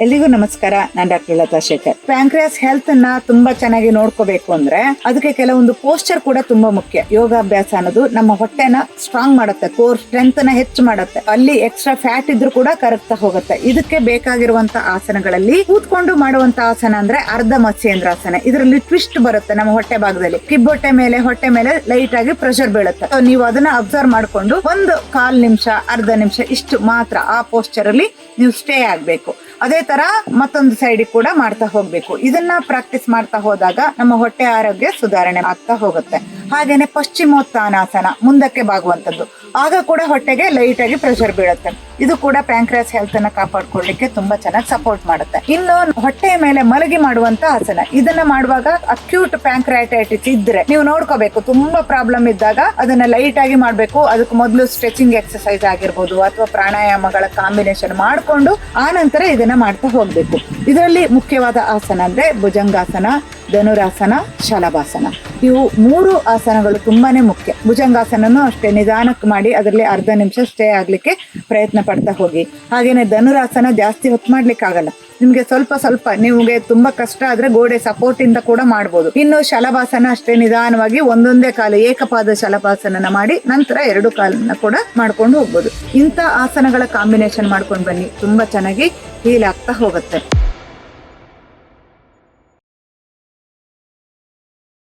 ಎಲ್ರಿಗೂ ನಮಸ್ಕಾರ. ನಾನ್ doctor Latha Shekhar. Pancreas health ಅನ್ನ ತುಂಬಾ ಚೆನ್ನಾಗಿ ನೋಡ್ಕೋಬೇಕು ಅಂದ್ರೆ ಅದಕ್ಕೆ ಕೆಲವೊಂದು ಪೋಸ್ಚರ್ ಕೂಡ ತುಂಬಾ ಮುಖ್ಯ. ಯೋಗಾಭ್ಯಾಸ ಅನ್ನೋದು ನಮ್ಮ ಹೊಟ್ಟೆನ ಸ್ಟ್ರಾಂಗ್ ಮಾಡುತ್ತೆ ಕೋರ್ ಸ್ಟ್ರೆಂತ್ನ ಹೆಚ್ಚು ಮಾಡುತ್ತೆ. ಅಲ್ಲಿ ಎಕ್ಸ್ಟ್ರಾ ಫ್ಯಾಟ್ ಇದ್ರೂ ಕೂಡ ಕರಗ್ತಾ ಹೋಗುತ್ತೆ. ಇದಕ್ಕೆ ಬೇಕಾಗಿರುವಂತ ಆಸನಗಳಲ್ಲಿ ಕೂತ್ಕೊಂಡು ಮಾಡುವಂತ ಆಸನ ಅಂದ್ರೆ ಅರ್ಧ ಮತ್ಸ್ಯೇಂದ್ರಾಸನ. ಇದರಲ್ಲಿ ಟ್ವಿಸ್ಟ್ ಬರುತ್ತೆ ನಮ್ಮ ಹೊಟ್ಟೆ ಭಾಗದಲ್ಲಿ. ಕಿಬ್ಬೊಟ್ಟೆ ಮೇಲೆ, ಹೊಟ್ಟೆ ಮೇಲೆ ಲೈಟ್ ಆಗಿ ಪ್ರೆಷರ್ ಬೀಳುತ್ತೆ. ನೀವು ಅದನ್ನ ಅಬ್ಸರ್ವ್ ಮಾಡ್ಕೊಂಡು ಒಂದು ಕಾಲ್ ನಿಮಿಷ, ಅರ್ಧ ನಿಮಿಷ ಇಷ್ಟು ಮಾತ್ರ ಆ ಪೋಸ್ಚರ್ ಅಲ್ಲಿ ನೀವು ಸ್ಟೇ ಆಗ್ಬೇಕು. ಅದೇ ತರ ಮತ್ತೊಂದು ಸೈಡ್ ಕೂಡ ಮಾಡ್ತಾ ಹೋಗ್ಬೇಕು. ಇದನ್ನ ಪ್ರಾಕ್ಟೀಸ್ ಮಾಡ್ತಾ ಹೋದಾಗ ನಮ್ಮ ಹೊಟ್ಟೆ ಆರೋಗ್ಯ ಸುಧಾರಣೆ ಆಗ್ತಾ ಹೋಗುತ್ತೆ. ಹಾಗೇನೆ ಪಶ್ಚಿಮೋತ್ಥಾನಾಸನ ಮುಂದಕ್ಕೆ ಬಾಗುವಂತದ್ದು ಆಗ ಕೂಡ ಹೊಟ್ಟೆಗೆ ಲೈಟ್ ಆಗಿ ಪ್ರೆಷರ್ ಬೀಳುತ್ತೆ. ಇದು ಕೂಡ ಪ್ಯಾಂಕ್ರಾಸ್ ಹೆಲ್ತ್ ಅನ್ನ ಕಾಪಾಡ್ಕೊಳ್ಳಿಕ್ಕೆ ತುಂಬಾ ಚೆನ್ನಾಗಿ ಸಪೋರ್ಟ್ ಮಾಡುತ್ತೆ. ಇನ್ನು ಹೊಟ್ಟೆಯ ಮೇಲೆ ಮಲಗಿ ಮಾಡುವಂತ ಆಸನ. ಇದನ್ನ ಮಾಡುವಾಗ ಅಕ್ಯೂಟ್ ಪ್ಯಾಂಕ್ರೈಟೈಟಿಸ್ ಇದ್ರೆ ನೀವು ನೋಡ್ಕೋಬೇಕು, ತುಂಬಾ ಪ್ರಾಬ್ಲಮ್ ಇದ್ದಾಗ ಅದನ್ನ ಲೈಟ್ ಆಗಿ ಮಾಡಬೇಕು. ಅದಕ್ಕೆ ಮೊದಲು ಸ್ಟ್ರೆಚಿಂಗ್ ಎಕ್ಸರ್ಸೈಸ್ ಆಗಿರ್ಬೋದು ಅಥವಾ ಪ್ರಾಣಾಯಾಮಗಳ ಕಾಂಬಿನೇಷನ್ ಮಾಡ್ಕೊಂಡು ಆ ನಂತರ ಇದನ್ನ ಮಾಡ್ತಾ ಹೋಗ್ಬೇಕು. ಇದರಲ್ಲಿ ಮುಖ್ಯವಾದ ಆಸನ ಅಂದ್ರೆ ಭುಜಂಗಾಸನ, ಧನುರಾಸನ, ಶಲಭಾಸನ. ಇವು ಮೂರು ಆಸನಗಳು ತುಂಬಾನೇ ಮುಖ್ಯ. ಭುಜಂಗಾಸನನೂ ಅಷ್ಟೇ ನಿಧಾನಕ್ಕೆ ಮಾಡಿ ಅದರಲ್ಲಿ ಅರ್ಧ ನಿಮಿಷ ಸ್ಟೇ ಆಗ್ಲಿಕ್ಕೆ ಪ್ರಯತ್ನ ಪಡ್ತಾ ಹೋಗಿ. ಹಾಗೇನೆ ಧನುರಾಸನ ಜಾಸ್ತಿ ಹೊತ್ತು ಮಾಡ್ಲಿಕ್ಕೆ ಆಗಲ್ಲ ನಿಮ್ಗೆ ಸ್ವಲ್ಪ ಸ್ವಲ್ಪ, ನಿಮಗೆ ತುಂಬಾ ಕಷ್ಟ ಆದ್ರೆ ಗೋಡೆ ಸಪೋರ್ಟ್ ಇಂದ ಕೂಡ ಮಾಡಬಹುದು ಇನ್ನು ಶಲಭಾಸನ ಅಷ್ಟೇ ನಿಧಾನವಾಗಿ ಒಂದೊಂದೇ ಕಾಲು ಏಕಪಾದ ಶಲಭಾಸನ ಮಾಡಿ ನಂತರ ಎರಡು ಕಾಲನ್ನ ಕೂಡ ಮಾಡ್ಕೊಂಡು ಹೋಗ್ಬೋದು. ಇಂಥ ಆಸನಗಳ ಕಾಂಬಿನೇಷನ್ ಮಾಡ್ಕೊಂಡು ಬನ್ನಿ. ತುಂಬಾ ಚೆನ್ನಾಗಿ ಹೀಲ್ ಆಗ್ತಾ ಹೋಗುತ್ತೆ.